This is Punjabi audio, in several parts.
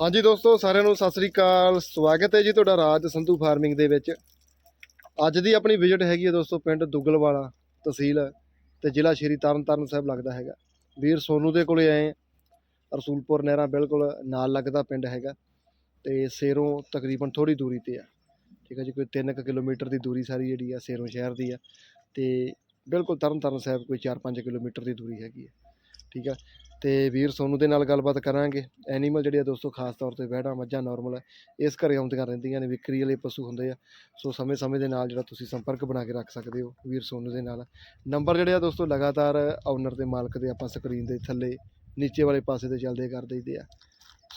ਹਾਂਜੀ ਦੋਸਤੋ, ਸਾਰਿਆਂ ਨੂੰ ਸਤਿ ਸ੍ਰੀ ਅਕਾਲ। ਸਵਾਗਤ ਹੈ ਜੀ ਤੁਹਾਡਾ ਰਾਜ ਸੰਧੂ ਫਾਰਮਿੰਗ ਦੇ ਵਿੱਚ। ਅੱਜ ਦੀ ਆਪਣੀ ਵਿਜ਼ਿਟ ਹੈਗੀ ਹੈ ਦੋਸਤੋ, ਪਿੰਡ ਦੁੱਗਲਵਾਲਾ ਤਹਿਸੀਲ, ਤੇ ਜ਼ਿਲ੍ਹਾ ਸ਼੍ਰੀ ਤਰਨਤਾਰਨ ਸਾਹਿਬ ਲੱਗਦਾ ਹੈਗਾ। ਵੀਰ ਸੋਨੂ ਦੇ ਕੋਲੇ ਆਏ ਹਾਂ। ਰਸੂਲਪੁਰ ਨਹਿਰਾ ਬਿਲਕੁਲ ਨਾਲ ਲੱਗਦਾ ਪਿੰਡ ਹੈਗਾ, ਤੇ ਸੇਰੋਂ ਤਕਰੀਬਨ ਥੋੜੀ ਦੂਰੀ ਤੇ ਆ। ਠੀਕ ਹੈ ਜੀ, ਕੋਈ 3 ਕਿਲੋਮੀਟਰ ਦੀ ਦੂਰੀ ਸਾਰੀ ਜਿਹੜੀ ਆ ਸੇਰੋਂ ਸ਼ਹਿਰ ਦੀ ਆ, ਤੇ ਬਿਲਕੁਲ ਤਰਨਤਾਰਨ ਸਾਹਿਬ ਕੋਈ 4-5 ਕਿਲੋਮੀਟਰ ਦੀ ਦੂਰੀ ਹੈਗੀ ਹੈ ਠੀਕ ਆ ਤੇ ਵੀਰ, ਸੋਨੂ ਦੇ ਨਾਲ ਗੱਲਬਾਤ ਕਰਾਂਗੇ। ਐਨੀਮਲ ਜਿਹੜੇ ਆ ਦੋਸਤੋ, ਖਾਸ ਤੌਰ ਤੇ ਵਹਿੜਾਂ, ਮੱਝਾਂ ਨਾਰਮਲ ਹੈ ਇਸ ਘਰੇ ਆਉਂਦੀਆਂ ਰਹਿੰਦੀਆਂ ਨੇ, ਵਿਕਰੀ ਵਾਲੇ ਪਸ਼ੂ ਹੁੰਦੇ ਆ। ਸੋ ਸਮੇਂ-ਸਮੇਂ ਦੇ ਨਾਲ ਜਿਹੜਾ ਤੁਸੀਂ ਸੰਪਰਕ ਬਣਾ ਕੇ ਰੱਖ ਸਕਦੇ ਹੋ, ਵੀਰ ਸੋਨੂ ਦੇ ਨਾਲ। ਨੰਬਰ ਜਿਹੜੇ ਆ ਦੋਸਤੋ, ਲਗਾਤਾਰ ਓਨਰ ਤੇ ਮਾਲਕ ਦੇ ਆਪਾਂ ਸਕਰੀਨ ਦੇ ਥੱਲੇ, ਨੀਚੇ ਵਾਲੇ ਪਾਸੇ ਤੇ ਚੱਲਦੇ ਕਰ ਦਈਦੇ ਆ।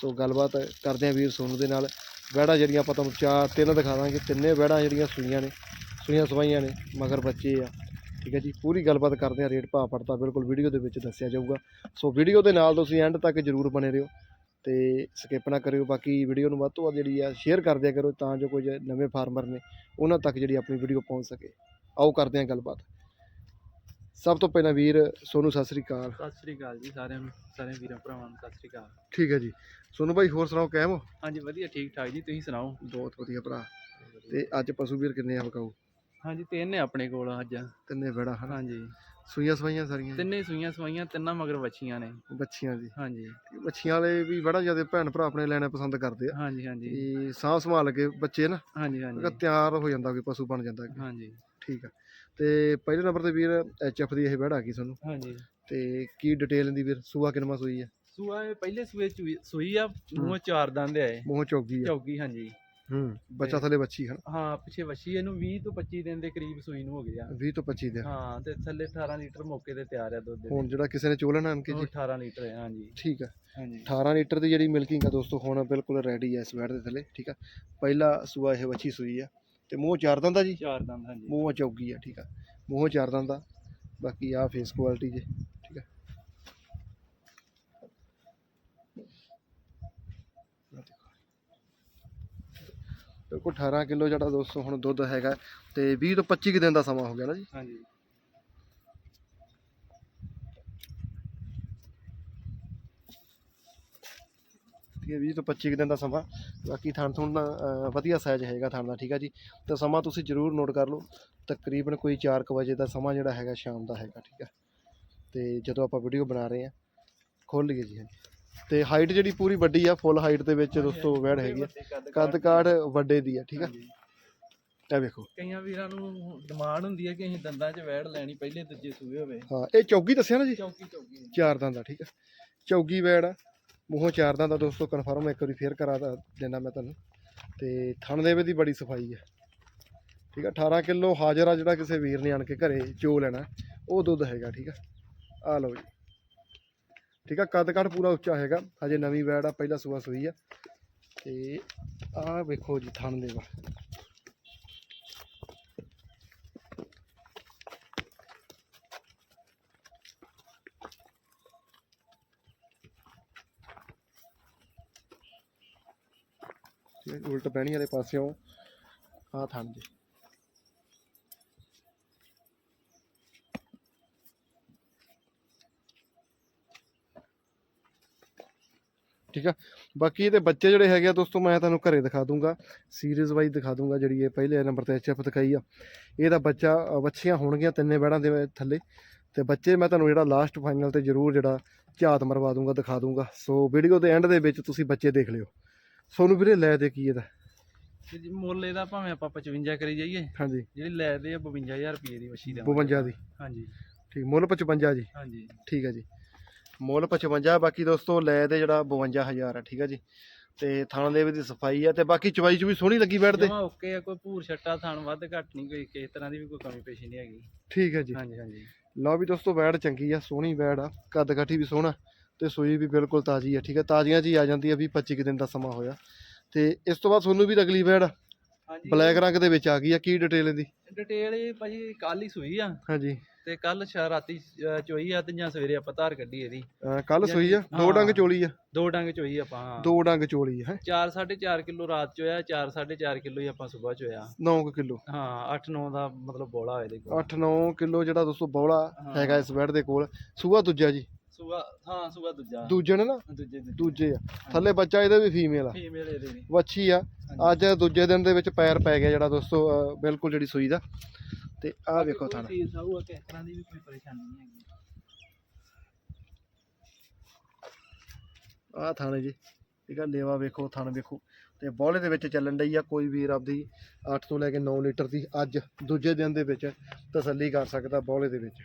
ਸੋ ਗੱਲਬਾਤ ਕਰਦੇ ਆ ਵੀਰ ਸੋਨੂ ਦੇ ਨਾਲ। ਵਹਿੜਾਂ ਜਿਹੜੀਆਂ ਆਪਾਂ ਤੁਹਾਨੂੰ ਚਾਰ, ਤਿੰਨ ਦਿਖਾ ਦਾਂਗੇ। ਤਿੰਨੇ ਵਹਿੜਾਂ ਜਿਹੜੀਆਂ ਸੂਈਆਂ ਨੇ, ਸੂਈਆਂ ਸਵਾਈਆਂ ਨੇ, ਮਗਰ ਬੱਚੇ ਆ। ਠੀਕ ਹੈ ਜੀ ਪੂਰੀ ਗੱਲਬਾਤ ਕਰਦੇ ਆ ਰੇਟ ਭਾਅ ਪੜਤਾ ਬਿਲਕੁਲ ਵੀਡੀਓ ਦੇ ਵਿੱਚ ਦੱਸਿਆ ਜਾਊਗਾ। ਸੋ ਵੀਡੀਓ ਦੇ ਨਾਲ ਤੁਸੀਂ ਐਂਡ ਤੱਕ ਜਰੂਰ ਬਣੇ ਰਹੋ ਤੇ ਸਕਿਪ ਨਾ ਕਰਿਓ ਬਾਕੀ ਵੀਡੀਓ ਨੂੰ ਵੱਧ ਤੋਂ ਵੱਧ ਜਿਹੜੀ ਆ ਸ਼ੇਅਰ ਕਰ ਦਿਆ ਕਰੋ ਤਾਂ ਜੋ ਕੁਝ ਨਵੇਂ ਫਾਰਮਰ ਨੇ ਉਹਨਾਂ ਤੱਕ ਜਿਹੜੀ ਆਪਣੀ ਵੀਡੀਓ ਪਹੁੰਚ ਸਕੇ। ਆਓ ਕਰਦੇ ਹਾਂ ਗੱਲਬਾਤ। ਸਭ ਤੋਂ ਪਹਿਲਾਂ ਵੀਰ ਸੋਨੂੰ ਸਤਿ ਸ੍ਰੀ ਅਕਾਲ। ਸਤਿ ਸ੍ਰੀ ਅਕਾਲ ਜੀ ਸਾਰਿਆਂ ਨੂੰ ਸਾਰੇ ਵੀਰਾਂ ਭਰਾਵਾਂ ਨੂੰ ਸਤਿ ਸ੍ਰੀ ਅਕਾਲ। ਠੀਕ ਹੈ ਜੀ। ਸੋਨੂੰ ਭਾਈ ਹੋਰ ਸੁਣਾਓ ਕਾਇਮ ਹੋ? ਹਾਂਜੀ ਵਧੀਆ ਠੀਕ ਠਾਕ ਜੀ ਤੁਸੀਂ ਸੁਣਾਓ? ਬਹੁਤ ਵਧੀਆ ਭਰਾ। ਤੇ ਅੱਜ ਪਸ਼ੂ ਵੀਰ ਕਿੰਨੇ ਆ ਬਕਾਊ ਹਾਂਜੀ ਤਿੰਨ ਨੇ ਆਪਣੇ ਕੋਲ ਅੱਜ। ਤਿੰਨੇ ਬੜਾ ਹਨ? ਹਾਂਜੀ। ਸੂਈਆਂ ਸਵਾਈਆਂ ਸਾਰੀਆਂ? ਤਿੰਨੇ ਸੂਈਆਂ ਸਵਾਈਆਂ ਤਿੰਨਾਂ ਮਗਰ ਵੱਛੀਆਂ ਨੇ। ਬੱਚੀਆਂ ਦੀ ਹਾਂਜੀ। ਬੱਚੀਆਂ ਵਾਲੇ ਵੀ ਬੜਾ ਜ਼ਿਆਦਾ ਭੈਣ ਭਰਾ ਆਪਣੇ ਲੈਣਾ ਪਸੰਦ ਕਰਦੇ ਆ। ਹਾਂਜੀ ਹਾਂਜੀ। ਇਹ ਸਾਂਭ ਸੰਭਾਲ ਕੇ ਬੱਚੇ ਨਾ ਹਾਂਜੀ ਹਾਂਜੀ। ਤਿਆਰ ਹੋ ਜਾਂਦਾ ਕੋਈ ਪਸ਼ੂ ਬਣ ਜਾਂਦਾ ਅੱਗੇ। ਹਾਂਜੀ। ਠੀਕ ਆ। ਤੇ ਪਹਿਲੇ ਨੰਬਰ ਤੇ ਵੀਰ ਐਚਐਫ ਦੀ ਇਹ ਵੜ ਆ ਗਈ ਤੁਹਾਨੂੰ? ਹਾਂਜੀ। ਤੇ ਕੀ ਡਿਟੇਲ ਦੀ ਵੀਰ ਸੂਆ ਕਿਨਮਾ ਸੂਈ ਆ? ਸੂਆ ਇਹ ਪਹਿਲੇ ਸੂਏ ਸੂਈ ਆ ਮੂੰਹ ਚਾਰ ਦੰਦ ਆਏ ਮੂੰਹ ਚੌਗੀ ਆ। ਚੌਕੀ ਹਾਂਜੀ। ਹੂੰ ਬੱਚਾ ਥੱਲੇ ਬੱਚੀ ਹਨ ਹਾਂ ਪਿੱਛੇ ਵੱਛੀ ਇਹਨੂੰ 20 ਤੋਂ 25 ਦਿਨ ਦੇ ਕਰੀਬ ਸੂਈ ਨੂੰ ਹੋ ਗਿਆ। 20 ਤੋਂ 25 ਦੇ ਹਾਂ ਤੇ ਥੱਲੇ 18 ਲੀਟਰ ਮੌਕੇ ਤੇ ਤਿਆਰ ਆ ਦੁੱਧ ਦੇ ਹੁਣ ਜਿਹੜਾ ਕਿਸੇ ਨੇ ਚੋਲਣਾ ਹੁਣ ਜੀ? 18 ਲੀਟਰ ਹੈ ਹਾਂਜੀ। ਠੀਕ ਆ। ਹਾਂਜੀ। 18 ਲੀਟਰ ਦੀ ਜਿਹੜੀ ਮਿਲਕਿੰਗ ਆ ਦੋਸਤੋ ਹੁਣ ਬਿਲਕੁਲ ਰੈਡੀ ਆ ਇਸ ਵੜ ਦੇ ਥੱਲੇ ਠੀਕ ਆ। ਪਹਿਲਾ ਸੂਆ ਇਹ ਬੱਚੀ ਸੂਈ ਆ। ਤੇ ਮੂੰਹ ਚਾਰ ਦੰਦਾ ਜੀ? ਚਾਰ ਦੰਦ ਹਾਂਜੀ। ਮੂੰਹ ਚੌਗੀ ਆ ਠੀਕ ਆ। ਮੂੰਹ ਚਾਰ ਦੰਦਾ ਬਾਕੀ ਆ ਫੇਸ ਕੁਆਲਿਟੀ ਜੇ ਠੀਕ ਆ ਬਿਲਕੁਲ 18 ਕਿਲੋ ਜਿਹੜਾ ਦੋਸਤੋ ਹੁਣ ਦੁੱਧ ਹੈਗਾ ਤੇ 20 ਤੋਂ 25 ਕੁ ਦਿਨ ਦਾ ਸਮਾਂ ਹੋ ਗਿਆ ਨਾ ਜੀ। ਹਾਂਜੀ। ਠੀਕ ਹੈ 20 ਤੋਂ 25 ਕੁ ਦਿਨ ਦਾ ਸਮਾਂ। ਬਾਕੀ ਥਣ ਥੁਣ ਦਾ, ਵਧੀਆ ਸਾਈਜ਼ ਹੈਗਾ ਥਣ ਦਾ ਠੀਕ ਆ ਜੀ। ਤੇ ਸਮਾਂ ਤੁਸੀਂ ਜ਼ਰੂਰ ਨੋਟ ਕਰ ਲਓ। ਤਕਰੀਬਨ ਕੋਈ 4 ਕੁ ਵਜੇ ਦਾ ਸਮਾਂ ਜਿਹੜਾ ਹੈਗਾ ਸ਼ਾਮ ਦਾ ਹੈਗਾ ਠੀਕ ਆ। ਤੇ ਜਦੋਂ ਆਪਾਂ ਵੀਡੀਓ ਬਣਾ ਰਹੇ ਆ ਖੋਲ ਲਈਏ ਜੀ ਹਾਂਜੀ। ਤੇ ਹਾਈਟ ਜਿਹੜੀ ਪੂਰੀ ਵੱਡੀ ਆ ਫੁੱਲ ਹਾਈਟ ਦੇ ਵਿੱਚ ਦੋਸਤੋ ਵੈੜ ਹੈਗੀ ਆ। ਕੱਦ ਕਾਠ ਵੱਡੇ ਦੀ ਆ ਠੀਕ ਆ। ਇਹ ਵੇਖੋ। ਕਈਆਂ ਵੀਰਾਂ ਨੂੰ ਡਿਮਾਂਡ ਹੁੰਦੀ ਹੈ ਕਿ ਅਸੀਂ ਦੰਦਾਂ 'ਚ ਵੈੜ ਲੈਣੀ ਪਹਿਲੇ ਦੂਜੇ ਸੂਏ ਹੋਵੇ। ਹਾਂ ਇਹ ਚੌਗੀ ਦੱਸਿਆ ਨਾ ਜੀ? ਚੌਕੀ ਚੌਕੀ ਚਾਰ ਦੰਦ ਦਾ ਠੀਕ ਆ। ਚੌਗੀ ਵੈੜ ਆ ਮੂੰਹੋਂ ਚਾਰ ਦੰਦ ਦਾ ਦੋਸਤੋ ਕਨਫਰਮ ਇੱਕ ਵਾਰੀ ਫੇਰ ਕਰਾ ਦਾ ਦੇਣਾ ਮੈਂ ਤੁਹਾਨੂੰ। ਤੇ ਥਣ ਦੇ ਦੀ ਬੜੀ ਸਫ਼ਾਈ ਆ। ਠੀਕ ਆ 18 ਕਿਲੋ ਹਾਜ਼ਰ ਆ ਜਿਹੜਾ ਕਿਸੇ ਵੀਰ ਨੇ ਆਣ ਕੇ ਘਰੇ ਚੋ ਲੈਣਾ ਉਹ ਦੁੱਧ ਹੈਗਾ ਠੀਕ ਆ। ਆ ਲਓ ਜੀ। ਠੀਕ ਆ, ਕੱਦ ਕੱਦ ਪੂਰਾ ਉੱਚਾ ਹੈਗਾ। ਹਜੇ ਨਵੀਂ ਵੈੜ ਆ, ਪਹਿਲਾ ਸੂਆ ਸੂਈ ਆ। ਤੇ ਆਹ ਵੇਖੋ ਜੀ ਥਣ ਦੇ ਵਾ ਉਲਟ ਪੈਣੀ ਵਾਲੇ ਪਾਸਿਓਂ। ਆਹ ਥਣ ਜੀ। ਠੀਕ ਆ? ਬਾਕੀ ਇਹਦੇ ਬੱਚੇ ਜਿਹੜੇ ਹੈਗੇ ਆ ਦੋਸਤੋ ਮੈਂ ਤੁਹਾਨੂੰ ਘਰੇ ਦਿਖਾ ਦੂੰਗਾ। ਸੀਰੀਜ਼ ਵਾਈਜ਼ ਦਿਖਾ ਦੂੰਗਾ ਜਿਹੜੀ ਇਹ ਪਹਿਲੇ ਨੰਬਰ ਤੇ ਐਚਐਫ ਦਿਖਾਈ ਆ। ਇਹਦਾ ਬੱਚਾ ਵੱਛੀਆਂ ਹੋਣਗੀਆਂ ਤਿੰਨੇ ਬੈੜਾਂ ਦੇ ਥੱਲੇ। ਤੇ ਬੱਚੇ ਮੈਂ ਤੁਹਾਨੂੰ ਜਿਹੜਾ ਲਾਸਟ ਫਾਈਨਲ ਤੇ ਜ਼ਰੂਰ ਜਿਹੜਾ ਝਾਤ ਮਰਵਾ ਦੂੰਗਾ ਦਿਖਾ ਦੂੰਗਾ। ਸੋ ਵੀਡੀਓ ਦੇ ਐਂਡ ਦੇ ਵਿੱਚ ਤੁਸੀਂ ਬੱਚੇ ਦੇਖ ਲਿਓ। ਸੋਨੂੰ ਵੀਰੇ ਲੈ ਦੇ ਕੀ ਇਹਦਾ? ਜੀ ਮੁੱਲ ਇਹਦਾ ਭਾਵੇਂ ਆਪਾਂ 55 ਕਰੀ ਜਾਈਏ। ਹਾਂਜੀ। ਜਿਹੜੀ ਲੈਦੇ ਆ 52000 ਰੁਪਏ ਦੀ ਵਛੀ ਦਾ 52 ਦੀ? ਹਾਂਜੀ। ਠੀਕ ਮੁੱਲ 55 ਜੀ। ਹਾਂਜੀ। ਠੀਕ ਹੈ ਜੀ। ਮੁੱਲ 55 ਬਾਕੀ ਦੋਸਤੋ ਲੈ ਦੇ ਜਿਹੜਾ 52000 ਹੈ ਠੀਕ ਹੈ ਜੀ। ਤੇ ਥਣ ਦੇ ਵੀ ਦੀ ਸਫ਼ਾਈ ਹੈ ਤੇ ਬਾਕੀ ਚਵਾਈ ਚ ਵੀ ਸੋਹਣੀ ਲੱਗੀ ਬੈਠਦੇ ਜਮਾ ਓਕੇ ਆ ਕੋਈ ਭੂਰ ਛੱਟਾ ਥਣ ਵੱਧ ਘੱਟ ਨਹੀਂ ਕੋਈ ਕਿਸੇ ਤਰ੍ਹਾਂ ਦੀ ਵੀ ਕੋਈ ਕਮੀ ਪੇਸ਼ੀ ਨਹੀਂ ਹੈਗੀ। ਠੀਕ ਹੈ ਜੀ। ਹਾਂਜੀ ਹਾਂਜੀ। ਲਓ ਵੀ ਦੋਸਤੋ ਵੈੜ ਚੰਗੀ ਆ ਸੋਹਣੀ ਵੈੜ ਆ ਕੱਦ ਕਾਠੀ ਵੀ ਸੋਹਣਾ ਤੇ ਸੂਈ ਵੀ ਬਿਲਕੁਲ ਤਾਜ਼ੀ ਆ ਠੀਕ ਹੈ ਤਾਜ਼ੀਆਂ ਚ ਹੀ ਆ ਜਾਂਦੀ ਆ 20 25 ਕੁ ਦਿਨ ਦਾ ਸਮਾਂ ਹੋਇਆ। ਤੇ ਇਸ ਤੋਂ ਬਾਅਦ ਤੁਹਾਨੂੰ ਵੀ ਅਗਲੀ ਵੈੜ ਬਲੈਕ ਰੰਗ ਦੇ ਵਿੱਚ ਆ ਗਈ ਆ ਕੀ ਡਿਟੇਲ ਇਹਦੀ? ਡਿਟੇਲ ਇਹ ਭਾਜੀ ਕੱਲ ਹੀ ਸੂਈ ਆ। ਹਾਂਜੀ। ਤੇ ਕੱਲ ਰਾਤੀ ਅ, ਚੋਈ ਆ ਤੇ ਜਾਂ ਸਵੇਰੇ ਆਪਾਂ ਧਾਰ ਕੱਢੀ ਇਹਦੀ। ਕੱਲ ਸੂਈ ਆ? ਦੋ। ਡੰਗ ਚੋਲੀ ਆ? ਦੋ ਡੰਗ ਚੋਈ ਆਪਾਂ ਹਾਂ। ਦੋ ਡੰਗ ਚੋਲੀ ਆ ਹੈ? 4 4.5 ਕਿਲੋ ਰਾਤ ਚ ਹੋਇਆ 4 4.5 ਕਿਲੋ ਹੀ ਆਪਾਂ ਸਵੇਰ ਚ ਹੋਇਆ। 9 ਕਿਲੋ। ਹਾਂ 8 9 ਦਾ ਮਤਲਬ ਬੋਲਾ ਹੋਇਆ ਇਹਦੇ ਕੋਲ। 8-9 ਕਿਲੋ ਜਿਹੜਾ ਦੋਸਤੋ ਬੌਲਾ। ਹੈਗਾ ਇਸ ਵੈੜ ਦੇ ਕੋਲ। ਸੂਆ ਦੂਜਾ ਜੀ। ਸੂਆ ਹਾਂ ਸੂਆ ਦੂਜਾ। ਦੂਜੇ ਨੇ ਨਾ? ਦੂਜੇ ਆ। ਥੱਲੇ ਬੱਚਾ ਇਹਦੇ ਵੀ ਫੀਮੇਲ ਆ। ਫੀਮੇਲ ਇਹਦੇ ਨੇ ਵੱਛੀ ਆ। ਅੱਜ ਦੂਜੇ ਦਿਨ ਦੇ ਵਿੱਚ ਪੈਰ ਪੈ ਗਿਆ ਜਿਹੜਾ ਦੋਸਤੋ ਬਿਲਕੁਲ ਜਿਹੜੀ ਸੂਈ ਦਾ। ਤੇ ਆਹ ਵੇਖੋ ਥਣ। ਕਿਸ ਤਰ੍ਹਾਂ ਦੀ ਵੀ ਕੋਈ ਪਰੇਸ਼ਾਨੀ ਨਹੀਂ ਹੈਗੀ। ਆਹ ਥਣ ਜੀ। ਠੀਕ ਆ ਲੇਵਾ ਵੇਖੋ ਥਣ ਵੇਖੋ। ਤੇ ਬੋਲੇ ਦੇ ਵਿੱਚ ਚੱਲਣ ਡਈ ਆ ਕੋਈ ਵੀਰ ਆਪਦੀ 8 ਤੋਂ ਲੈ ਕੇ 9 ਲੀਟਰ ਦੀ ਅੱਜ ਦੂਜੇ ਦਿਨ ਦੇ ਵਿੱਚ ਤਸੱਲੀ ਕਰ ਸਕਦਾ ਬੋਲੇ ਦੇ ਵਿੱਚ।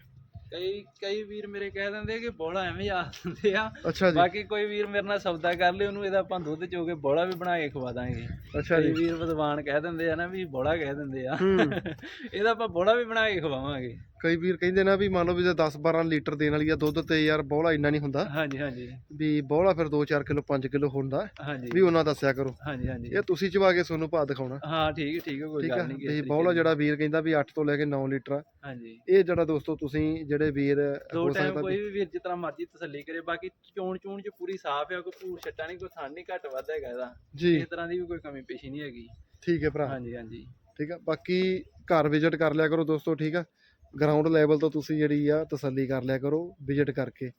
ਕਈ ਕਈ ਵੀਰ ਮੇਰੇ ਕਹਿ ਦਿੰਦੇ ਕਿ ਬੋਲਾ ਐਵੇਂ ਆ ਦਿੰਦੇ ਆ। ਅੱਛਾ ਜੀ। ਬਾਕੀ ਕੋਈ ਵੀਰ ਮੇਰੇ ਨਾਲ ਸੌਦਾ ਕਰ ਲੇ ਉਹਨੂੰ ਇਹਦਾ ਆਪਾਂ ਦੁੱਧ ਚੋ ਕੇ ਬੋਲਾ ਵੀ ਬਣਾ ਕੇ ਖਵਾ ਦਾਂਗੇ। ਅੱਛਾ ਜੀ। ਵੀਰ ਵਿਦਵਾਨ ਕਹਿ ਦਿੰਦੇ ਆ ਨਾ ਵੀ ਬੋਲਾ ਕਹਿ ਦਿੰਦੇ ਆ। ਇਹਦਾ ਆਪਾਂ ਬੋਲਾ ਵੀ ਬਣਾ ਕੇ ਖਵਾਵਾਂਗੇ। ਕਈ ਵੀਰ ਕਹਿੰਦੇ ਨਾ ਵੀ ਮੰਨ ਲਓ ਵੀ ਜੇ 10 12 ਲੀਟਰ ਦੇਣ ਵਾਲੀ ਆ ਦੁੱਧ ਤੇ ਯਾਰ ਬੋਲਾ ਇੰਨਾ ਨਹੀਂ ਹੁੰਦਾ। ਹਾਂਜੀ ਹਾਂਜੀ। ਵੀ ਬੋਲਾ ਫਿਰ 2-4 ਕਿਲੋ 5 ਕਿਲੋ ਹੁੰਦਾ। ਹਾਂਜੀ। ਵੀ ਉਹਨਾਂ ਦੱਸਿਆ ਕਰੋ। ਹਾਂਜੀ ਹਾਂਜੀ। ਇਹ ਤੁਸੀਂ ਚਵਾ ਕੇ ਤੁਹਾਨੂੰ ਭਾਅ ਦਿਖਾਉਣਾ। ਹਾਂ ਠੀਕ ਹੈ ਠੀਕ ਹੈ ਕੋਈ ਗੱਲ ਨਹੀਂ। ਵੀ ਬੋਲਾ ਜਿਹੜਾ ਵੀਰ ਕਹਿੰਦਾ ਵੀ 8 ਤੋਂ ਲੈ ਕੇ 9 ਲੀਟਰ ਆ। ਹਾਂਜੀ। ਇਹ ਜਿਹੜਾ ਦੋਸਤੋ ਤੁਸੀਂ ਜਿਹੜੇ ਵੀਰ ਹੋ ਸਕਦਾ ਕੋਈ ਵੀ ਵੀਰ ਜਿਤਨਾ ਮਰਜ਼ੀ ਤਸੱਲੀ ਕਰੇ ਬਾਕੀ ਚੋਣ ਚੋਣ ਚ ਪੂਰੀ ਸਾਫ਼ ਹੈ ਕੋਈ ਭੂਰ ਛੱਟਾ ਨਹੀਂ ਕੋਈ ਥਣ ਨਹੀਂ ਘੱਟ ਵੱਧ ਹੈਗਾ ਇਹਦਾ। ਜੀ। ਇਸ ਤਰ੍ਹਾਂ ਦੀ ਵੀ ਕੋਈ ਕਮੀ ਪੇਸ਼ੀ ਨਹੀਂ ਹੈਗੀ। ਠੀਕ ਹੈ ਭਰਾ। ਹਾਂਜੀ ਹਾਂਜੀ। ਠੀਕ ਆ? ਬਾਕੀ ਘਰ ਵਿਜ਼ਿਟ ਕਰ ਲਿਆ ਕਰੋ ਦੋਸਤੋ ਠੀਕ ਆ? ਗਰਾਊਂਡ ਲੈਵਲ ਤੋਂ ਤੁਸੀਂ ਜਿਹੜੀ ਆ ਤਸੱਲੀ ਕਰ ਲਿਆ ਕਰੋ ਵਿਜ਼ਿਟ ਕਰਕੇ।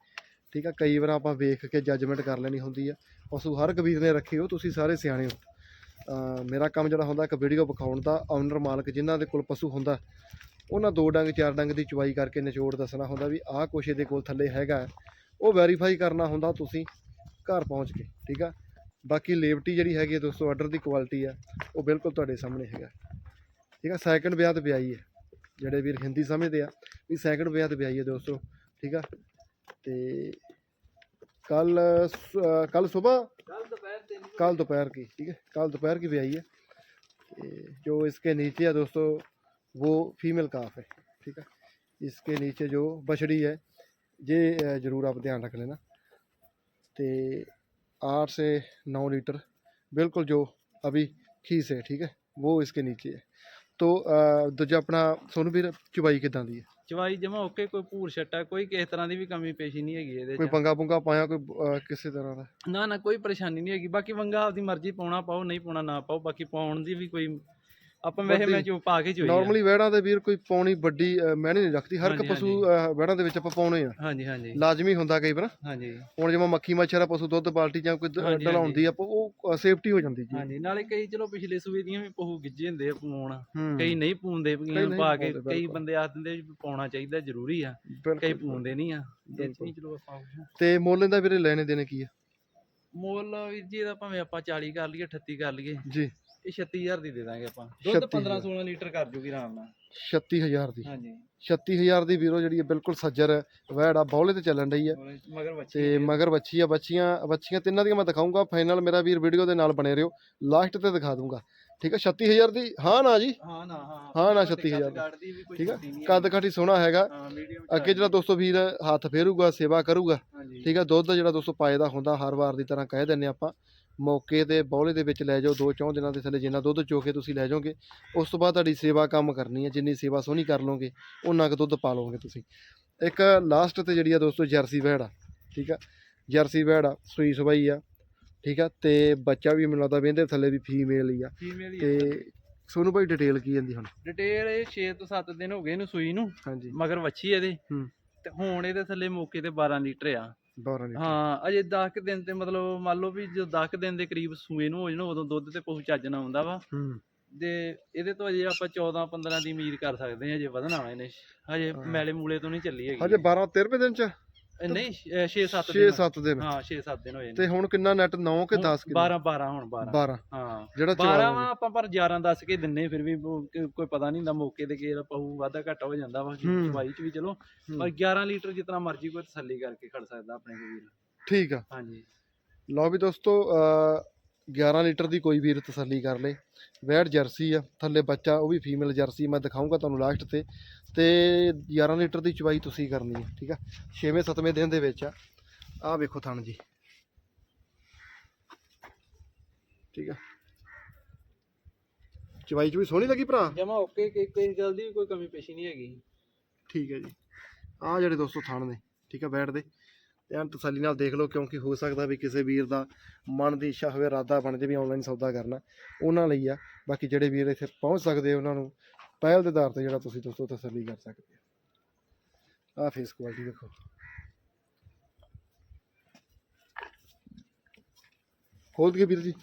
ਠੀਕ ਆ, ਕਈ ਵਾਰ ਆਪਾਂ ਵੇਖ ਕੇ ਜੱਜਮੈਂਟ ਕਰ ਲੈਣੀ ਹੁੰਦੀ ਆ। ਪਸ਼ੂ ਹਰ ਕਬੀਰ ਨੇ ਰੱਖੇ ਹੋ ਤੁਸੀਂ ਸਾਰੇ ਸਿਆਣੇ ਹੋ। ਮੇਰਾ ਕੰਮ ਜਿਹੜਾ ਹੁੰਦਾ, ਇੱਕ ਵੀਡੀਓ ਵਿਖਾਉਣ ਦਾ ਓਨਰ ਮਾਲਕ ਜਿਨ੍ਹਾਂ ਦੇ ਕੋਲ ਪਸ਼ੂ ਹੁੰਦਾ, ਉਹਨਾਂ ਦੋ ਡੰਗ, ਚਾਰ ਡੰਗ ਦੀ ਚੁਆਈ ਕਰਕੇ ਨਿਚੋੜ ਦੱਸਣਾ ਹੁੰਦਾ ਵੀ ਆਹ ਕੁਛ ਇਹਦੇ ਕੋਲ ਥੱਲੇ ਹੈਗਾ ਉਹ ਵੈਰੀਫਾਈ ਕਰਨਾ ਹੁੰਦਾ ਤੁਸੀਂ ਘਰ ਪਹੁੰਚ ਕੇ, ਠੀਕ ਆ। ਬਾਕੀ ਲੇਵਟੀ ਜਿਹੜੀ ਹੈਗੀ ਹੈ ਦੋਸਤੋ ਆਰਡਰ ਦੀ ਕੁਆਲਿਟੀ ਆ, ਉਹ ਬਿਲਕੁਲ ਤੁਹਾਡੇ ਸਾਹਮਣੇ ਹੈਗਾ। ਠੀਕ ਆ ਸੈਕੰਡ ਵਿਆਹ ਤੇ ਵਿਆਹੀ ਹੈ। ਜਿਹੜੇ ਵੀਰ ਹਿੰਦੀ ਸਮਝਦੇ ਆ ਵੀ ਸੈਕੰਡ ਵਿਆਹ ਤੇ ਵਿਆਹੀ ਹੈ ਦੋਸਤੋ ਠੀਕ ਆ ਤੇ ਕੱਲ ਕੱਲ ਸਵੇਰ ਕੱਲ ਦੁਪਹਿਰ ਤਿੰਨ कल दोपहर की ठीक है कल दोपहर की भी आई है ये जो इसके नीचे है दोस्तों वो फीमेल काफ है ठीक है इसके नीचे जो बछड़ी है ये अ, ज़रूर आप ध्यान रख लेना तो आठ से नौ लीटर बिल्कुल जो अभी खीस है ठीक है वो इसके नीचे है ਤੋ ਦੂਜਾ ਆਪਣਾ ਸੋਨੂੰ ਵੀਰ ਚੁਬਾਈ ਕਿਦਾਂ ਦੀ ਹੈ? ਚਵਾਈ ਜਮਾ ਓਕੇ ਕੋਈ ਭੂਰ ਛੱਟਾ ਕੋਈ ਕਿਸੇ ਤਰ੍ਹਾਂ ਦੀ ਵੀ ਕਮੀ ਪੇਸ਼ੀ ਨਹੀਂ ਹੈਗੀ ਇਹਦੇ ਕੋਈ ਪੰਗਾ ਪੁੰਗਾ ਪਾਇਆ ਕੋਈ ਕਿਸੇ ਤਰ੍ਹਾਂ ਦਾ? ਨਾ ਨਾ ਕੋਈ ਪਰੇਸ਼ਾਨੀ ਨਹੀਂ ਹੈਗੀ। ਬਾਕੀ ਵੰਗਾ ਆਪਦੀ ਮਰਜ਼ੀ ਪਾਉਣਾ ਪਾਓ ਨਹੀਂ ਪਾਉਣਾ ਨਾ ਪਾਓ। ਬਾਕੀ ਪਾਉਣ ਦੀ ਵੀ ਕੋਈ ਆਪਾਂ ਵੈਸੇ ਮੈਂ ਜੋ ਪਾ ਕੇ ਚੋਈ ਨਾਰਮਲੀ ਵਹਿੜਾਂ ਦੇ ਵੀਰ ਕੋਈ ਪਾਉਣੀ ਵੱਡੀ ਮੈਨੇ ਨਹੀਂ ਰੱਖਦੀ ਹਰ ਇੱਕ ਪਸ਼ੂ ਵਹਿੜਾਂ ਦੇ ਵਿੱਚ ਆਪਾਂ ਪਾਉਣੇ ਆ। ਹਾਂਜੀ ਹਾਂਜੀ। ਲਾਜ਼ਮੀ ਹੁੰਦਾ ਕਈ ਵਾਰ। ਹਾਂਜੀ। ਹੁਣ ਜਿਵੇਂ ਮੱਖੀ ਮੱਛਰ ਆ ਪਸ਼ੂ ਦੁੱਧ ਬਾਲਟੀ ਜਾਂ ਕੋਈ ਦ- ਡਲਾਉਂਦੀ ਆ ਆਪਾਂ ਉਹ ਸੇਫਟੀ ਹੋ ਜਾਂਦੀ ਜੀ। ਹਾਂਜੀ ਨਾਲੇ ਕਈ ਚਲੋ ਪਿਛਲੇ ਸੂਏ ਦੀਆਂ ਵੀ ਪਹੂ ਗਿੱਜੇ ਹੁੰਦੇ ਆ ਪਾਉਣ ਹੂੰ। ਕਈ ਨਹੀਂ ਨਹੀਂ ਪਾ ਕੇ ਕਈ। ਬੰਦੇ ਆਖ ਦਿੰਦੇ ਪਾਉਣਾ ਚਾਹੀਦਾ ਜ਼ਰੂਰੀ ਆ। ਕਈ ਪਾਉਂਦੇ ਨਹੀਂ ਆ। 'ਚ ਤੇ ਮੁੱਲ ਦਾ ਵੀਰੇ ਲੈਣੇ ਦੇਣੇ ਕੀ ਆ? ਮੁੱਲ ਵੀਰ ਜੀ ਇਹਦਾ ਭਾਵੇਂ ਆਪਾਂ 40 ਕਰ ਲਈਏ 38 ਕਰ ਲਈਏ। ਜੀ। ਇਹ 36000 ਦੀ ਦੇ ਦਾਂਗੇ ਆਪਾਂ। ਦੁੱਧ 15 36,000 16 ਲੀਟਰ ਕਰ ਜੂਗੀ ਆਰਾਮ ਨਾਲ। 36000 ਦੀ। ਹਾਂਜੀ। 36000 ਦੀ ਵੀਰੋ ਜਿਹੜੀ ਹੈ ਬਿਲਕੁਲ ਸੱਜਰ ਵੈੜ ਆ ਬੌਲੇ ਤੇ ਚੱਲਣ ਰਹੀ ਹੈ। ਮਗਰ ਬੱਚੇ ਤੇ ਮਗਰ ਬੱਚੀ ਆ ਬੱਚੀਆਂ ਬੱਚੀਆਂ ਤਿੰਨਾਂ ਦੀਆਂ ਮੈਂ ਦਿਖਾਉਂਗਾ। ਫਾਈਨਲ ਮੇਰਾ ਵੀਰ ਵੀਡੀਓ ਦੇ ਨਾਲ ਬਣੇ ਰਹੋ। ਲਾਸਟ ਤੇ ਦਿਖਾ ਦੂੰਗਾ। ਠੀਕ ਹੈ 36000 ਦੀ। ਹਾਂ ਨਾ ਜੀ? ਹਾਂ ਨਾ ਹਾਂ ਹਾਂ। ਨਾ ਕੱਦ 36,000 ਕਾਠ ਦੀ। ਵੀ ਕੋਈ ਠੀਕ ਨਹੀਂ ਕੱਦ ਕਾਠੀ ਸੋਹਣਾ ਹੈਗਾ। ਹਾਂ ਅੱਗੇ ਜਿਹੜਾ ਦੋਸਤੋ ਵੀਰ ਹੱਥ ਫੇਰੂਗਾ ਸੇਵਾ ਕਰੂਗਾ। ਠੀਕ ਆ ਦੁੱਧ ਜਿਹੜਾ ਦੋਸਤੋ ਪਾਏ ਦਾ ਹੁੰਦਾ ਹਰ ਵਾਰ ਦੀ ਤਰ੍ਹਾਂ ਕਹਿ ਦਿੰਨੇ ਆਪਾਂ। ਮੌਕੇ ਤੇ ਬੌਲੇ ਦੇ ਵਿੱਚ ਲੈ ਜਾਓ ਦੋ ਚੌਂ ਦਿਨਾਂ ਦੇ ਥੱਲੇ ਜਿੰਨਾ ਦੁੱਧ ਚੋ ਕੇ ਤੁਸੀਂ ਲੈ ਜਾਓਗੇ ਉਸ ਤੋਂ ਬਾਅਦ ਤੁਹਾਡੀ ਸੇਵਾ ਕੰਮ ਕਰਨੀ ਹੈ ਜਿੰਨੀ ਸੇਵਾ ਸੋਹਣੀ ਕਰ ਲਓਗੇ ਉਨਾ ਕੁ ਦੁੱਧ ਪਾ ਲਓਗੇ ਤੁਸੀਂ। ਇੱਕ ਲਾਸਟ ਤੇ ਜਿਹੜੀ ਆ ਦੋਸਤੋ ਜਰਸੀ ਵੈੜ ਆ ਠੀਕ ਆ? ਜਰਸੀ ਵੈੜ ਆ ਸੂਈ ਸਵਾਈ ਆ ਠੀਕ ਆ? ਤੇ ਬੱਚਾ ਵੀ ਮੈਨੂੰ ਲੱਗਦਾ ਵੇਂਦੇ ਥੱਲੇ ਵੀ ਫੀਮੇਲ ਹੀ ਆ। ਫੀਮੇਲ ਹੀ ਤੇ ਸੋਨੂੰ ਭਾਈ ਡਿਟੇਲ ਕੀ ਜਾਂਦੀ ਹੁਣ? ਡਿਟੇਲ ਇਹ 6 ਤੋਂ 7 ਦਿਨ ਹੋ ਗਏ ਇਹਨੂੰ ਸੂਈ ਨੂੰ ਹਾਂਜੀ। ਮਗਰ ਵੱਛੀ ਇਹਦੇ। ਹੂੰ। ਤੇ ਹੁਣ ਇਹਦੇ ਥੱਲੇ ਮੌਕੇ ਤੇ 12 ਲੀਟਰ ਆ। 12 ਲੀਟਰ। ਹਾਂ ਅਜੇ 10 ਕੁ ਦਿਨ ਤੇ ਮਤਲਬ ਮੰਨ ਲਓ ਵੀ ਜਦੋਂ 10 ਕੁ ਦਿਨ ਦੇ ਕਰੀਬ ਸੂਏ ਨੂੰ ਹੋ ਜਾਣ ਉਦੋਂ ਦੁੱਧ ਤੇ ਪਹੁੰਚ ਚੱਜ ਨਾ ਆਉਂਦਾ ਵਾ। ਹੂੰ। ਤੇ ਇਹਦੇ ਤੋਂ ਅਜੇ ਆਪਾਂ 14 15 ਦੀ ਉਮੀਦ ਕਰ ਸਕਦੇ ਹਾਂ ਅਜੇ ਵਧਣਾ ਇਹਨੇ। ਹਜੇ। ਮੈਲੇ ਮੂਲੇ ਤੋਂ ਨਹੀਂ ਚੱਲੀ ਹੈਗੀ। ਹਜੇ 12 13ਵੇਂ ਦਿਨ ਚ। ਨਹੀਂ 6 7 6 ਦਿਨ 7 ਦਿਨ। ਹਾਂ 6 7 ਦਿਨ ਹੋਏ ਨੇ ਤੇ ਹੁਣ ਕਿੰਨਾ ਨੈਟ 9 ਕਿ 10 ਕਿਲੋ 12 12 ਹੁਣ 12 12 ਹਾਂ। ਜਿਹੜਾ 12 ਚਵਾ ਵਾ ਆਪਾਂ ਪਰ 11 ਦੱਸ ਕੇ ਦਿੰਨੇ ਫਿਰ ਵੀ ਉਹ ਕਿ- ਕੋਈ ਪਤਾ ਨਹੀਂ ਹੁੰਦਾ ਮੌਕੇ ਤੇ ਪਹੂ ਵਾਧਾ ਘਾਟਾ ਹੋ ਜਾਂਦਾ ਵਾ ਚ ਚਲੋ। ਪਰ 11 ਲੀਟਰ ਜਿਤਨਾ ਮਰਜ਼ੀ ਕੋਈ ਤਸੱਲੀ ਕਰਕੇ ਖੜ ਸਕਦਾ ਆਪਣੇ ਕੋਲ ਠੀਕ ਆ। ਹਾਂਜੀ। ਲਓ ਵੀ ਦੋਸਤੋ 11 ਲੀਟਰ ਦੀ ਕੋਈ ਵੀਰ ਤਸੱਲੀ ਕਰ ਲੇ ਵੈੜ ਜਰਸੀ ਆ ਥੱਲੇ ਬੱਚਾ ਉਹ ਵੀ ਫੀਮੇਲ ਜਰਸੀ ਮੈਂ ਦਿਖਾਉਂਗਾ ਤੁਹਾਨੂੰ ਲਾਸਟ ਤੇ। ਤੇ 11 ਲੀਟਰ ਦੀ ਚਵਾਈ ਤੁਸੀਂ ਕਰਨੀ ਹੈ ਠੀਕ ਆ? 6ਵੇਂ 7ਵੇਂ ਦਿਨ ਦੇ ਵਿੱਚ ਆ। ਆਹ ਵੇਖੋ ਥਣ ਜੀ। ਠੀਕ ਆ? ਚਵਾਈ ਚ ਵੀ ਸੋਹਣੀ ਲੱਗੀ ਭਰਾ? ਜਮਾ ਓਕੇ ਕੋਈ ਕੋਈ ਗੱਲ ਦੀ ਵੀ ਕੋਈ ਕਮੀ ਪੇਸ਼ੀ ਨਹੀਂ ਹੈਗੀ। ਠੀਕ ਹੈ ਜੀ। ਆਹ ਜਿਹੜੇ ਦੋਸਤੋ ਥਣ ਨੇ ਠੀਕ ਆ ਬੈਠ ਦੇ। ਤੇ ਐਨ ਤਸੱਲੀ ਨਾਲ ਦੇਖ ਲਓ ਕਿਉਂਕਿ ਹੋ ਸਕਦਾ ਵੀ ਕਿਸੇ ਵੀਰ ਦਾ ਮਨ ਦੀ ਇੱਛਾ ਹੋਵੇ, ਇਰਾਦਾ ਬਣ ਜੇ ਵੀ ਆਨਲਾਈਨ ਸੌਦਾ ਕਰਨਾ, ਉਹਨਾਂ ਲਈ ਆ। ਬਾਕੀ ਜਿਹੜੇ ਵੀਰ ਇੱਥੇ ਪਹੁੰਚ ਸਕਦੇ ਉਹਨਾਂ ਨੂੰ ਪਹਿਲ ਦੇ ਆਧਾਰ ਤੇ ਜਿਹੜਾ ਤੁਸੀਂ ਦੋਸਤੋ ਤਸੱਲੀ ਕਰ ਸਕਦੇ ਆ। ਆ ਫੇਸ ਕੁਆਲਿਟੀ ਦੇਖੋ। ਖੋਲ ਕੇ ਵੀਰ ਜੀ।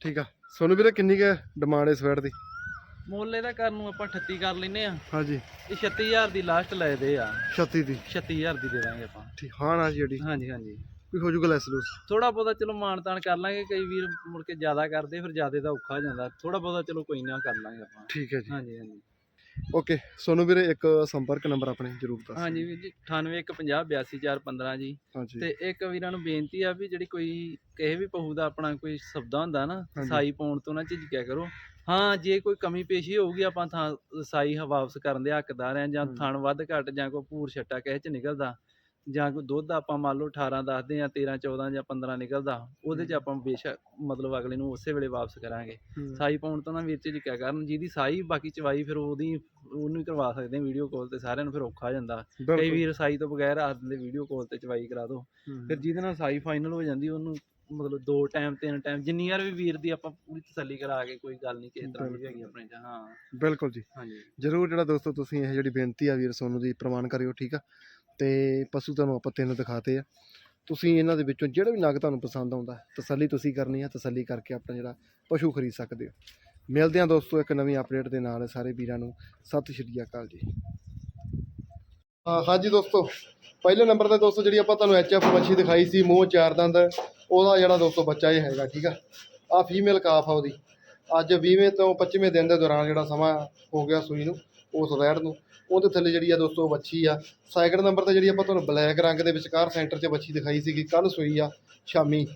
ਠੀਕ ਆ। ਸੋਨੂੰ ਵੀਰੇ ਕਿੰਨੀ ਕੁ ਡਿਮਾਂਡ ਇਸ ਵੈਟ ਦੀ? ਮੁੱਲ ਇਹਦਾ ਕਰਨ ਨੂੰ ਆਪਾਂ 38 ਕਰ ਲੈਨੇ ਆ। ਹਾਂਜੀ। ਇਹ 36000 ਦੀ ਲਾਸਟ ਲੈਦੇ ਆ। 36 ਦੀ। 36000 ਦੀ ਦੇ ਦਾਂਗੇ ਆਪਾਂ। ਠੀਕ ਹਾਂ ਨਾ ਜਿਹੜੀ। ਹਾਂਜੀ ਹਾਂਜੀ। ਕੋਈ ਹੋ ਜੂਗਾ ਲੈਸ ਲੂਸ ਥੋੜਾ ਬਹੁਤਾ ਚਲੋ ਮਾਨਤਾਨ ਕਰ ਲਾਂਗੇ ਕਈ ਵੀਰ ਮੁੜ ਕੇ ਜ਼ਿਆਦਾ ਕਰਦੇ ਫਿਰ ਜ਼ਿਆਦਾ ਦਾ ਔਖਾ ਜਾਂਦਾ। ਥੋੜਾ ਬਹੁਤਾ ਚਲੋ ਕੋਈ ਨਾ ਕਰ ਲਾਂਗੇ ਆਪਾਂ। ਠੀਕ ਹੈ ਜੀ। ਹਾਂਜੀ ਹਾਂਜੀ। ਓਕੇ ਸੋਨੂੰ ਵੀਰੇ ਇੱਕ ਸੰਪਰਕ ਨੰਬਰ ਆਪਣੇ ਜ਼ਰੂਰ ਦੱਸ ਹਾਂਜੀ ਵੀਰ ਜੀ 9815082415 ਜੀ ਹਾਂਜੀ ਤੇ ਇੱਕ ਵੀਰਾਂ ਨੂੰ ਬੇਨਤੀ ਆ ਵੀ ਜਿਹੜੀ ਕੋਈ ਕਿਸੇ ਵੀ ਪਹੂ ਦਾ ਆਪਣਾ ਕੋਈ ਸਬਦਾ ਹੁੰਦਾ ਨਾ। ਸਾਈ ਪਾਉਣ ਤੋਂ ਨਾ ਝਿਜਕਿਆ ਕਰੋ ਹਾਂ ਜੇ ਕੋਈ ਕਮੀ ਪੇਸ਼ੀ ਹੋਊਗੀ ਆਪਾਂ ਥਾਂ ਸਾਈ ਵਾਪਸ ਕਰਨ ਦੇ ਹੱਕਦਾਰ ਆ ਜਾਂ। ਥਣ ਵੱਧ ਘੱਟ ਜਾਂ ਕੋਈ ਭੂਰ ਛੱਟਾ ਕਿਸੇ ਚ ਨਿਕਲਦਾ ਜਾਂ ਦੁੱਧ ਆਪਾਂ ਮੰਨ ਲਓ 18 ਦੱਸਦੇ ਆ 13 14 ਜਾਂ 15 ਨਿਕਲਦਾ ਉਹਦੇ ਚ। ਆਪਾਂ ਬੇਸ਼ੱਕ ਮਤਲਬ ਅਗਲੇ ਨੂੰ ਉਸੇ ਵੇਲੇ ਵਾਪਸ ਕਰਾਂਗੇ। ਸਾਈ ਪਾਉਣ ਤੋਂ ਨਾ ਵੀਰ ਝਿਜਕਿਆ ਕਰਨ ਜਿਹਦੀ ਸਾਈ ਬਾਕੀ ਚਵਾਈ ਫਿਰ ਉਹਦੀ ਉਹਨੂੰ ਹੀ ਕਰਵਾ ਸਕਦੇ ਆ ਵੀਡੀਓ ਕਾਲ ਤੇ ਸਾਰਿਆਂ ਨੂੰ ਫਿਰ ਔਖਾ ਹੋ ਜਾਂਦਾ। ਕਈ ਵੀਰ ਸਾਈ ਤੋਂ ਬਗੈਰ ਆ ਦਿੰਦੇ ਵੀਡੀਓ ਕਾਲ ਤੇ ਚਵਾਈ ਕਰਾ ਦਿਓ। ਫਿਰ ਜਿਹਦੇ ਨਾਲ ਸਾਈ ਫਾਈਨਲ ਹੋ ਜਾਂਦੀ ਉਹਨੂੰ ਮਤਲਬ ਦੋ ਟਾਈਮ ਤਿੰਨ ਟਾਈਮ ਜਿੰਨੀ ਵਾਰ ਵੀ ਵੀਰ ਦੀ ਆਪਾਂ ਪੂਰੀ ਤਸੱਲੀ ਕਰਾ ਕੇ ਕੋਈ ਗੱਲ ਨਹੀਂ ਕਿਸੇ ਤਰ੍ਹਾਂ ਦੀ ਹੈਗੀ ਆਪਣੇ ਚ ਹਾਂ। ਬਿਲਕੁਲ ਜੀ। ਹਾਂਜੀ। ਜਰੂਰ ਜਿਹੜਾ ਦੋਸਤੋ ਤੁਸੀਂ ਇਹ ਜਿਹੜੀ ਬੇਨਤੀ ਆ ਵੀਰ ਸੋਨੂੰ ਦੀ ਪ੍ਰਮਾਣ ਕਰਿਓ ਠੀਕ ਆ? ਤੇ ਪਸ਼ੂ ਤੁਹਾਨੂੰ ਆਪਾਂ ਤਿੰਨ ਦਿਖਾਤੇ ਆ। ਤੁਸੀਂ ਇਹਨਾਂ ਦੇ ਵਿੱਚੋਂ ਜਿਹੜਾ ਵੀ ਨਗ ਤੁਹਾਨੂੰ ਪਸੰਦ ਆਉਂਦਾ, ਤਸੱਲੀ ਤੁਸੀਂ ਕਰਨੀ ਆ, ਤਸੱਲੀ ਕਰਕੇ ਆਪਣਾ ਜਿਹੜਾ ਪਸ਼ੂ ਖਰੀਦ ਸਕਦੇ ਹੋ। ਮਿਲਦੇ ਹਾਂ ਦੋਸਤੋ ਇੱਕ ਨਵੀਂ ਅਪਡੇਟ ਦੇ ਨਾਲ ਸਾਰੇ ਵੀਰਾਂ ਨੂੰ। ਸਤਿ ਸ਼੍ਰੀ ਅਕਾਲ ਜੀ। ਹਾਂ, ਹਾਂਜੀ ਦੋਸਤੋ, ਪਹਿਲੇ ਨੰਬਰ ਤੇ ਦੋਸਤੋ ਜਿਹੜੀ ਆਪਾਂ ਤੁਹਾਨੂੰ ਐਚਐਫ ਮੱਛੀ ਦਿਖਾਈ ਸੀ, ਮੂੰਹ ਚਾਰ ਦੰਦ, ਉਹਦਾ ਜਿਹੜਾ ਦੋਸਤੋ ਬੱਚਾ ਇਹ ਹੈਗਾ, ਠੀਕ ਆ? ਆ ਫੀਮੇਲ ਕਾਫ ਆ ਉਹਦੀ। ਅੱਜ 20ਵੇਂ ਤੋਂ 25ਵੇਂ ਦਿਨ ਦੇ ਦੌਰਾਨ ਜਿਹੜਾ ਸਮਾਂ ਹੋ ਗਿਆ ਸੂਈ ਨੂੰ, ਉਸ ਰੈਡ ਨੂੰ। ਉਹਦੇ ਥੱਲੇ ਜਿਹੜੀ ਆ ਦੋਸਤੋ ਬੱਚੀ ਆ। ਸੈਕਿੰਡ ਨੰਬਰ ਤੇ ਜਿਹੜੀ ਆਪਾਂ ਤੁਹਾਨੂੰ ਬਲੈਕ ਰੰਗ ਦੇ ਵਿਚਕਾਰ ਸੈਂਟਰ 'ਚ ਵੱਛੀ ਦਿਖਾਈ ਸੀਗੀ ਕੱਲ ਸੂਈ ਆ, ਸ਼ਾਮੀ।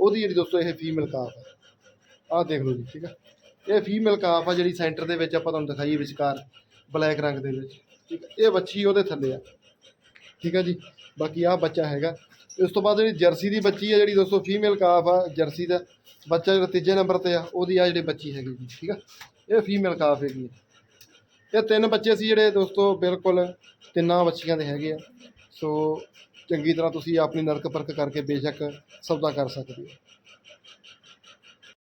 ਉਹਦੀ ਜਿਹੜੀ ਦੋਸਤੋ ਇਹ ਫੀਮੇਲ ਕਾਫ ਆ। ਆਹ ਦੇਖ ਲਓ ਜੀ, ਠੀਕ ਆ? ਇਹ ਫੀਮੇਲ ਕਾਫ ਆ ਜਿਹੜੀ ਸੈਂਟਰ ਦੇ ਵਿੱਚ ਆਪਾਂ ਤੁਹਾਨੂੰ ਦਿਖਾਈ ਵਿਚਕਾਰ ਬਲੈਕ ਰੰਗ ਦੇ ਵਿੱਚ, ਠੀਕ ਇਹ ਬੱਚੀ ਉਹਦੇ ਥੱਲੇ ਆ। ਠੀਕ ਆ ਜੀ? ਬਾਕੀ ਆਹ ਬੱਚਾ ਹੈਗਾ। ਇਸ ਤੋਂ ਬਾਅਦ ਜਿਹੜੀ ਜਰਸੀ ਦੀ ਬੱਚੀ ਆ ਜਿਹੜੀ ਦੋਸਤੋ ਫੀਮੇਲ ਕਾਫ ਆ, ਜਰਸੀ ਦਾ ਬੱਚਾ ਜਿਹੜਾ ਤੀਜੇ ਨੰਬਰ ਤੇ ਆ, ਉਹਦੀ ਆ ਜਿਹੜੀ ਬੱਚੀ ਹੈਗੀ ਜੀ, ਠੀਕ ਆ? ਇਹ ਫੀਮੇਲ ਕਾਫ ਹੈਗੀ ਆ। ਇਹ ਤਿੰਨ ਬੱਚੇ ਸੀ ਜਿਹੜੇ ਦੋਸਤੋ, ਬਿਲਕੁਲ ਤਿੰਨਾਂ ਬੱਚੀਆਂ ਦੇ ਹੈਗੇ ਆ। ਸੋ ਚੰਗੀ ਤਰ੍ਹਾਂ ਤੁਸੀਂ ਆਪਣੀ ਨਰਕ ਪਰਕ ਕਰਕੇ ਬੇਸ਼ੱਕ ਸੌਦਾ ਕਰ ਸਕਦੇ ਹੋ।